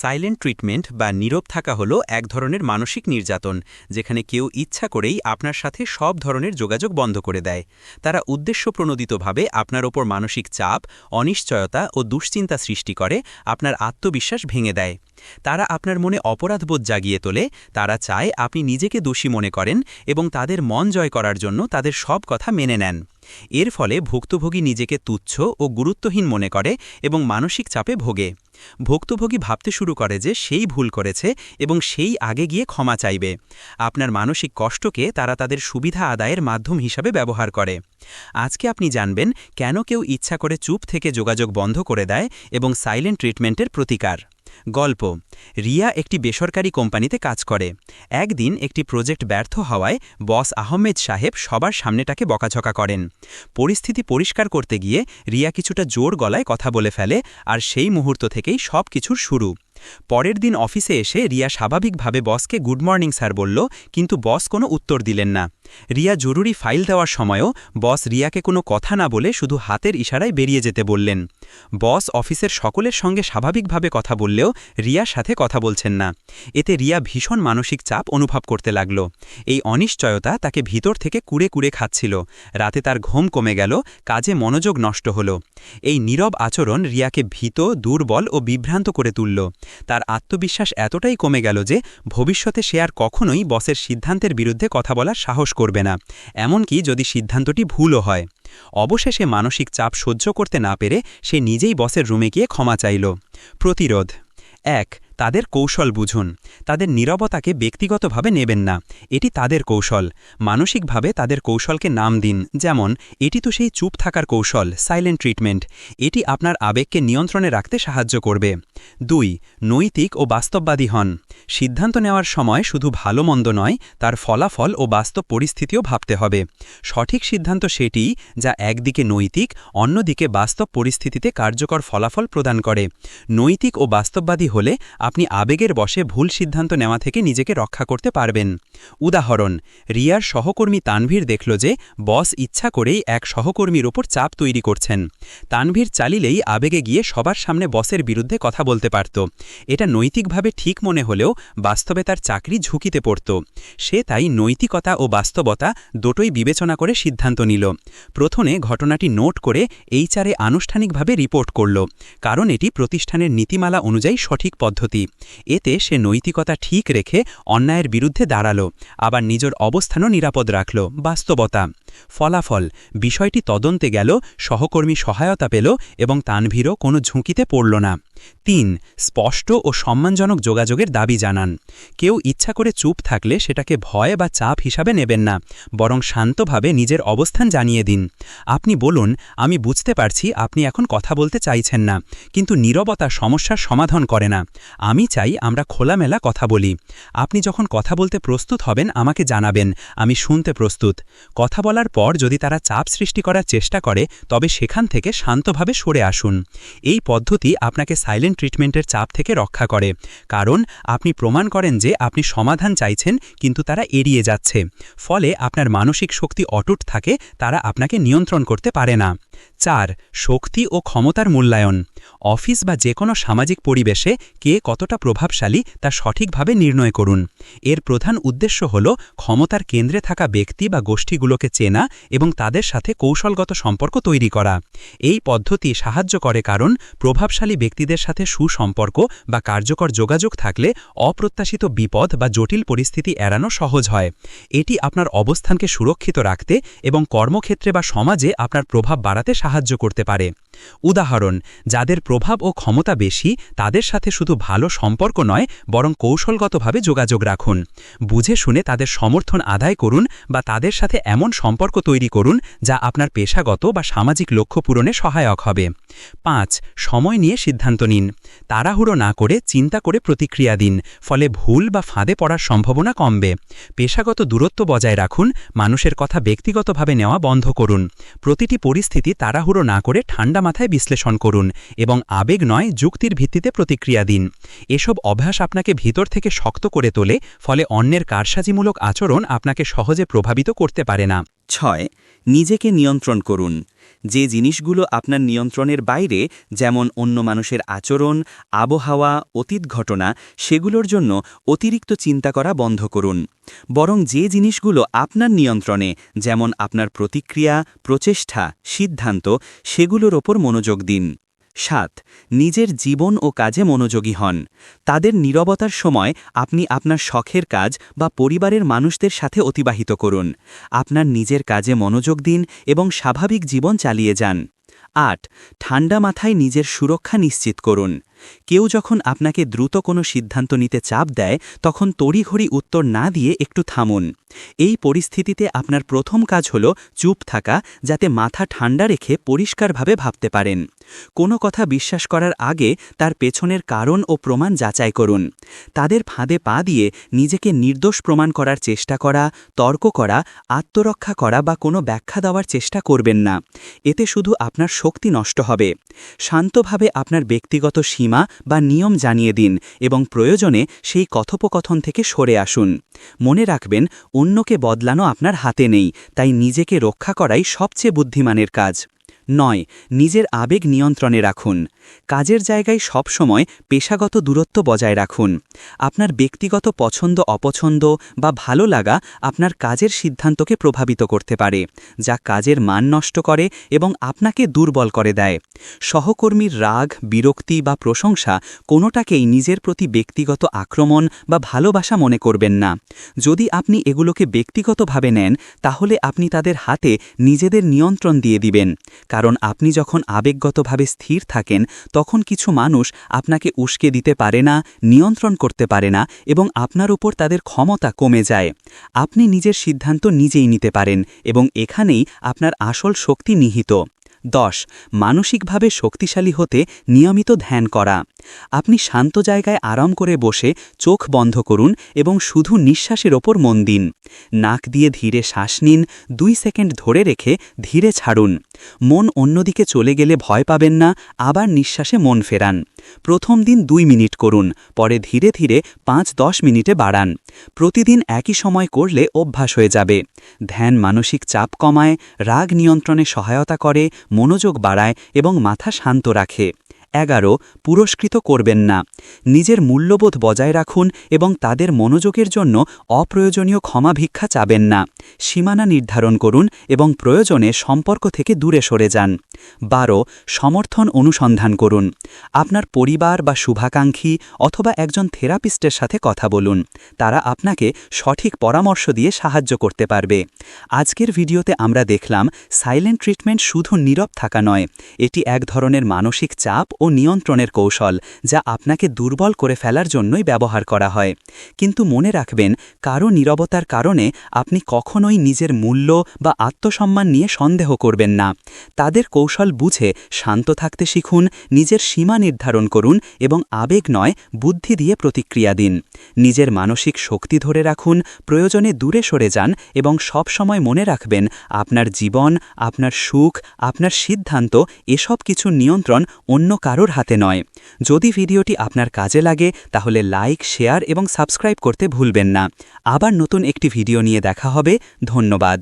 Silent treatment বা নীরব থাকা হলো এক ধরনের মানসিক নির্যাতন, যেখানে কেউ ইচ্ছা করেই আপনার সাথে সব ধরনের যোগাযোগ বন্ধ করে দেয়। তারা উদ্দেশ্যপ্রণোদিতভাবে আপনার ওপর মানসিক চাপ, অনিশ্চয়তা ও দুশ্চিন্তা সৃষ্টি করে, আপনার আত্মবিশ্বাস ভেঙে দেয়। তারা আপনার মনে অপরাধবোধ জাগিয়ে তোলে, তারা চায় আপনি নিজেকে দোষী মনে করেন এবং তাদের মন জয় করার জন্য তাদের সব কথা মেনে নেন। এর ফলে ভুক্তভোগী নিজেকে তুচ্ছ ও গুরুত্বহীন মনে করে এবং মানসিক চাপে ভোগে। ভুক্তভোগী ভাবতে শুরু করে যে সেই ভুল করেছে এবং সেই আগে গিয়ে ক্ষমা চাইবে। আপনার মানসিক কষ্টকে তারা তাদের সুবিধা আদায়ের মাধ্যম হিসাবে ব্যবহার করে। আজকে আপনি জানবেন কেন কেউ ইচ্ছা করে চুপ থেকে যোগাযোগ বন্ধ করে দেয় এবং সাইলেন্ট ট্রিটমেন্টের প্রতিকার। গল্প। রিয়া একটি বেসরকারি কোম্পানিতে কাজ করে। একদিন একটি প্রজেক্ট ব্যর্থ হওয়ায় বস আহমেদ সাহেব সবার সামনেটাকে বকাঝকা করেন। পরিস্থিতি পরিষ্কার করতে গিয়ে রিয়া কিছুটা জোর গলায় কথা বলে ফেলে আর সেই মুহূর্ত থেকেই সব কিছুর শুরু। পরের দিন অফিসে এসে রিয়া স্বাভাবিকভাবে বসকে গুড মর্নিং স্যার বলল, কিন্তু বস কোনো উত্তর দিলেন না। রিয়া জরুরি ফাইল দেওয়ার সময়ও বস রিয়াকে কোনো কথা না বলে শুধু হাতের ইশারায় বেরিয়ে যেতে বললেন। বস অফিসের সকলের সঙ্গে স্বাভাবিকভাবে কথা বললেও রিয়ার সাথে কথা বলছেন না। এতে রিয়া ভীষণ মানসিক চাপ অনুভব করতে লাগল। এই অনিশ্চয়তা তাকে ভিতর থেকে কুড়ে কুড়ে খাচ্ছিল। রাতে তার ঘুম কমে গেল, কাজে মনোযোগ নষ্ট হল। এই নীরব আচরণ রিয়াকে ভীত, দুর্বল ও বিভ্রান্ত করে তুলল। তার আত্মবিশ্বাস এতটাই কমে গেল যে ভবিষ্যতে সে আর কখনোই বসের সিদ্ধান্তের বিরুদ্ধে কথা বলার সাহস করবে না, এমনকি যদি সিদ্ধান্তটি ভুলও হয়। অবশেষে মানসিক চাপ সহ্য করতে না পেরে সে নিজেই বসের রুমে গিয়ে ক্ষমা চাইল। প্রতিরোধ। এক তাদের কৌশল বুঝুন। তাদের নীরবতাকে ব্যক্তিগতভাবে নেবেন না। এটি তাদের কৌশল। মানসিকভাবে তাদের কৌশলকে নাম দিন। যেমন, এটি তো সেই চুপ থাকার কৌশল সাইলেন্ট ট্রিটমেন্ট এটি আপনার আবেগকে নিয়ন্ত্রণে রাখতে সাহায্য করবে। দুই, নৈতিক ও বাস্তববাদী হন। সিদ্ধান্ত নেওয়ার সময় শুধু ভালো মন্দ নয়, তার ফলাফল ও বাস্তব পরিস্থিতিও ভাবতে হবে। সঠিক সিদ্ধান্ত সেটি যা একদিকে নৈতিক, অন্যদিকে বাস্তব পরিস্থিতিতে কার্যকর ফলাফল প্রদান করে। নৈতিক ও বাস্তববাদী হলে আপনি আবেগের বসে ভুল সিদ্ধান্ত নেওয়া থেকে নিজেকে রক্ষা করতে পারবেন। উদাহরণ, রিয়ার সহকর্মী তানভীর দেখল যে বস ইচ্ছা করেই এক সহকর্মীর ওপর চাপ তৈরি করছেন। তানভীর চালিলেই আবেগে গিয়ে সবার সামনে বসের বিরুদ্ধে কথা বলতে পারত। এটা নৈতিকভাবে ঠিক মনে হলেও বাস্তবে তার চাকরি ঝুঁকিতে পড়ত। সে তাই নৈতিকতা ও বাস্তবতা দুটোই বিবেচনা করে সিদ্ধান্ত নিল। প্রথমে ঘটনাটি নোট করে এইচআরে আনুষ্ঠানিকভাবে রিপোর্ট করল। কারণ এটি প্রতিষ্ঠানের নীতিমালা অনুযায়ী সঠিক পদ্ধতি। এতে সে নৈতিকতা ঠিক রেখে অন্যায়ের বিরুদ্ধে দাঁড়াল, আবার নিজের অবস্থানও নিরাপদ রাখল। বাস্তবতা। ফলাফল। বিষয়টি তদন্তে গেল, সহকর্মী সহায়তা পেল এবং তানভীরও কোনো ঝুঁকিতে পড়ল না। তিন, স্পষ্ট ও সম্মানজনক যোগাযোগের দাবি জানান। কেউ ইচ্ছা করে চুপ থাকলে সেটাকে ভয় বা চাপ হিসাবে নেবেন না, বরং শান্তভাবে নিজের অবস্থান জানিয়ে দিন। আপনি বলুন, আমি বুঝতে পারছি আপনি এখন কথা বলতে চাইছেন না, কিন্তু নীরবতা সমস্যার সমাধান করে না। আমি চাই আমরা খোলামেলা কথা বলি। আপনি যখন কথা বলতে প্রস্তুত হবেন, আমাকে জানাবেন, আমি শুনতে প্রস্তুত। কথা বলার পর যদি তারা চাপ সৃষ্টি করার চেষ্টা করে, তবে সেখান থেকে শান্তভাবে সরে আসুন। এই পদ্ধতি আপনাকে সাইলেন্ট ট্রিটমেন্টের চাপ থেকে রক্ষা করে। কারণ, আপনি প্রমাণ করেন যে আপনি সমাধান চাইছেন, কিন্তু তারা এড়িয়ে যাচ্ছে। ফলে আপনার মানসিক শক্তি অটুট থাকে, তারা আপনাকে নিয়ন্ত্রণ করতে পারে না। চার, শক্তি ও ক্ষমতার মূল্যায়ন। অফিস বা যে কোনো সামাজিক পরিবেশে কে কতটা প্রভাবশালী তা সঠিকভাবে নির্ণয় করুন। এর প্রধান উদ্দেশ্য হল ক্ষমতার কেন্দ্রে থাকা ব্যক্তি বা গোষ্ঠীগুলোকে চেনা এবং তাদের সাথে কৌশলগত সম্পর্ক তৈরি করা। এই পদ্ধতি সাহায্য করে কারণ প্রভাবশালী ব্যক্তিদের সাথে সুসম্পর্ক বা কার্যকর যোগাযোগ থাকলে অপ্রত্যাশিত বিপদ বা জটিল পরিস্থিতি এড়ানো সহজ হয়। এটি আপনার অবস্থানকে সুরক্ষিত রাখতে এবং কর্মক্ষেত্রে বা সমাজে আপনার প্রভাব বাড়াতে সাহায্য করতে পারে। উদাহরণ, যাদের প্রভাব ও ক্ষমতা বেশি, তাদের সাথে শুধু ভালো সম্পর্ক নয়, বরং কৌশলগতভাবে যোগাযোগ রাখুন। বুঝে শুনে তাদের সমর্থন আদায় করুন বা তাদের সাথে এমন সম্পর্ক তৈরি করুন, যা আপনার পেশাগত বা সামাজিক লক্ষ্য পূরণে সহায়ক হবে। পাঁচ, সময় নিয়ে সিদ্ধান্ত নিন। তাড়াহুড়ো না করে চিন্তা করে প্রতিক্রিয়া দিন, ফলে ভুল বা ফাঁদে পড়ার সম্ভাবনা কমবে। পেশাগত দূরত্ব বজায় রাখুন, মানুষের কথা ব্যক্তিগতভাবে নেওয়া বন্ধ করুন। প্রতিটি পরিস্থিতি তাড়াহুড়ো না করে ঠান্ডা মাথায় বিশ্লেষণ করুন এবং আবেগ নয়, যুক্তির ভিত্তিতে প্রতিক্রিয়া দিন। এসব অভ্যাস আপনাকে ভিতর থেকে শক্ত করে তোলে, ফলে অন্যের কারসাজিমূলক আচরণ আপনাকে সহজে প্রভাবিত করতে পারে না। ছয়, নিজেকে নিয়ন্ত্রণ করুন। যে জিনিসগুলো আপনার নিয়ন্ত্রণের বাইরে, যেমন অন্য মানুষের আচরণ, আবহাওয়া, অতীত ঘটনা, সেগুলোর জন্য অতিরিক্ত চিন্তা করা বন্ধ করুন। বরং যে জিনিসগুলো আপনার নিয়ন্ত্রণে, যেমন আপনার প্রতিক্রিয়া, প্রচেষ্টা, সিদ্ধান্ত, সেগুলোর ওপর মনোযোগ দিন। সাত, নিজের জীবন ও কাজে মনোযোগী হন। তাদের নীরবতার সময় আপনি আপনার শখের কাজ বা পরিবারের মানুষদের সাথে অতিবাহিত করুন। আপনার নিজের কাজে মনোযোগ দিন এবং স্বাভাবিক জীবন চালিয়ে যান। আট, ঠান্ডা মাথায় নিজের সুরক্ষা নিশ্চিত করুন। কেউ যখন আপনাকে দ্রুত কোনো সিদ্ধান্ত নিতে চাপ দেয়, তখন তড়িঘড়ি উত্তর না দিয়ে একটু থামুন। এই পরিস্থিতিতে আপনার প্রথম কাজ হল চুপ থাকা, যাতে মাথা ঠান্ডা রেখে পরিষ্কারভাবে ভাবতে পারেন। কোনো কথা বিশ্বাস করার আগে তার পেছনের কারণ ও প্রমাণ যাচাই করুন। তাদের ফাঁদে পা দিয়ে নিজেকে নির্দোষ প্রমাণ করার চেষ্টা করা, তর্ক করা, আত্মরক্ষা করা বা কোনো ব্যাখ্যা দেওয়ার চেষ্টা করবেন না। এতে শুধু আপনার শক্তি নষ্ট হবে। শান্তভাবে আপনার ব্যক্তিগত সীমা বা নিয়ম জানিয়ে দিন এবং প্রয়োজনে সেই কথোপকথন থেকে সরে আসুন। মনে রাখবেন, অন্যকে বদলানো আপনার হাতে নেই, তাই নিজেকে রক্ষা করাই সবচেয়ে বুদ্ধিমানের কাজ। নয়, নিজের আবেগ নিয়ন্ত্রণে রাখুন। কাজের জায়গায় সবসময় পেশাগত দূরত্ব বজায় রাখুন। আপনার ব্যক্তিগত পছন্দ, অপছন্দ বা ভালো লাগা আপনার কাজের সিদ্ধান্তকে প্রভাবিত করতে পারে, যা কাজের মান নষ্ট করে এবং আপনাকে দুর্বল করে দেয়। সহকর্মীর রাগ, বিরক্তি বা প্রশংসা কোনোটাকেই নিজের প্রতি ব্যক্তিগত আক্রমণ বা ভালোবাসা মনে করবেন না। যদি আপনি এগুলোকে ব্যক্তিগতভাবে নেন, তাহলে আপনি তাদের হাতে নিজেদের নিয়ন্ত্রণ দিয়ে দিবেন। কারণ আপনি যখন আবেগগতভাবে স্থির থাকেন, তখন কিছু মানুষ আপনাকে উস্কে দিতে পারে না, নিয়ন্ত্রণ করতে পারে না এবং আপনার উপর তাদের ক্ষমতা কমে যায়। আপনি নিজের সিদ্ধান্ত নিজেই নিতে পারেন এবং এখানেই আপনার আসল শক্তি নিহিত। দশ, মানসিকভাবে শক্তিশালী হতে নিয়মিত ধ্যান করা। আপনি শান্ত জায়গায় আরাম করে বসে চোখ বন্ধ করুন এবং শুধু নিঃশ্বাসের ওপর মন দিন। নাক দিয়ে ধীরে শ্বাস নিন, দুই সেকেন্ড ধরে রেখে ধীরে ছাড়ুন। মন অন্যদিকে চলে গেলে ভয় পাবেন না, আবার নিঃশ্বাসে মন ফেরান। প্রথম দিন দুই মিনিট করুন, পরে ধীরে ধীরে পাঁচ দশ মিনিটে বাড়ান। প্রতিদিন একই সময় করলে অভ্যাস হয়ে যাবে। ধ্যান মানসিক চাপ কমায়, রাগ নিয়ন্ত্রণে সহায়তা করে, মনোযোগ বাড়ায় এবং মাথা শান্ত রাখে। এগারো পুরস্কৃত করবেন না। নিজের মূল্যবোধ বজায় রাখুন এবং তাদের মনোযোগের জন্য অপ্রয়োজনীয় ক্ষমা ভিক্ষা চাবেন না। সীমানা নির্ধারণ করুন এবং প্রয়োজনে সম্পর্ক থেকে দূরে সরে যান। বারো সমর্থন অনুসন্ধান করুন। আপনার পরিবার বা শুভাকাঙ্ক্ষী অথবা একজন থেরাপিস্টের সাথে কথা বলুন। তারা আপনাকে সঠিক পরামর্শ দিয়ে সাহায্য করতে পারবে। আজকের ভিডিওতে আমরা দেখলাম, সাইলেন্ট ট্রিটমেন্ট শুধু নীরব থাকা নয়, এটি এক ধরনের মানসিক চাপ ও নিয়ন্ত্রণের কৌশল, যা আপনাকে দুর্বল করে ফেলার জন্যই ব্যবহার করা হয়। কিন্তু মনে রাখবেন, কারও নীরবতার কারণে আপনি কখনোই নিজের মূল্য বা আত্মসম্মান নিয়ে সন্দেহ করবেন না। তাদের কৌশল বুঝে শান্ত থাকতে শিখুন, নিজের সীমা নির্ধারণ করুন এবং আবেগ নয়, বুদ্ধি দিয়ে প্রতিক্রিয়া দিন। নিজের মানসিক শক্তি ধরে রাখুন, প্রয়োজনে দূরে সরে যান এবং সব সময় মনে রাখবেন, আপনার জীবন, আপনার সুখ, আপনার সিদ্ধান্ত, এসব কিছু নিয়ন্ত্রণ অন্য কারোর হাতে নয়। যদি ভিডিওটি আপনার কাজে লাগে, তাহলে লাইক, শেয়ার এবং সাবস্ক্রাইব করতে ভুলবেন না। আবার নতুন একটি ভিডিও নিয়ে দেখা হবে। ধন্যবাদ।